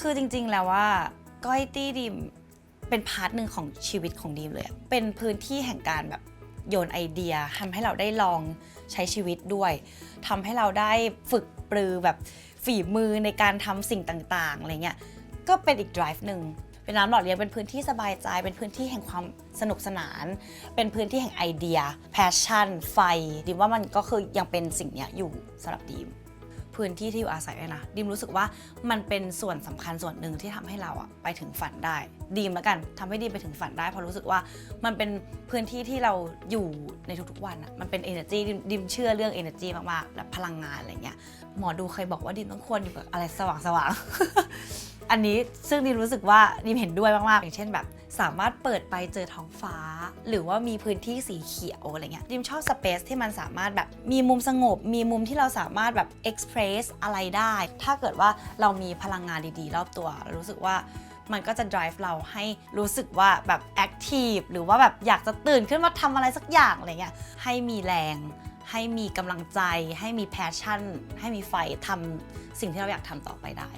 คือจริงๆแล้วว่าก้อยตี้ดิมเป็นพาร์ทหนึ่งของชีวิตของดีมเลย เป็นพื้นที่แห่งการแบบโยนไอเดียทำให้เราได้ลองใช้ชีวิตด้วยทำให้เราได้ฝึกปรือแบบฝีมือในการทำสิ่งต่างๆอะไรเงี้ย ก็เป็นอีก drive หนึ่งเป็นน้ำหล่อเลี้ยงเป็นพื้นที่สบายใจ เป็นพื้นที่แห่งความสนุกสนาน เป็นพื้นที่แห่งไอเดีย passion ไฟ ดิมว่ามันก็คือยังเป็นสิ่งเนี้ยอยู่สำหรับดีม พื้นที่ที่อยู่อาศัยด้วยนะดีมรู้สึกว่ามันเป็นส่วนสำคัญส่วนหนึ่งที่ทำให้เราอะไปถึงฝันได้ ดีมแล้วกันทำให้ดีมไปถึงฝันได้เพราะรู้สึกว่ามันเป็นพื้นที่ที่เราอยู่ในทุกๆวันอะมันเป็น energy ดิมดิมเชื่อเรื่อง energy มากๆและพลังงานอะไรเงี้ยหมอดูเคยบอกว่าดิมต้องควรอยู่กับอะไรสว่างๆอันนี้ซึ่งดิมรู้สึกว่าดิมเห็นด้วยมากๆอย่างเช่นแบบ สามารถเปิดไปเจอท้องฟ้า หรือว่ามีพื้นที่สีเขียวอะไรเงี้ยดิมชอบสเปซที่มันสามารถแบบมีมุมสงบ มีมุมที่เราสามารถแบบเอ็กเพรสอะไรได้ ถ้าเกิดว่าเรามีพลังงานดีๆ รอบตัว รู้สึกว่ามันก็จะ drive เราให้รู้สึกว่าแบบแอคทีฟหรือว่าแบบอยากจะตื่นขึ้นมาทำอะไรสักอย่างอะไรเงี้ยให้มีแรง ให้มีกำลังใจ ให้มีแพชชั่นให้มีไฟทำสิ่งที่เราอยากทำต่อไปได้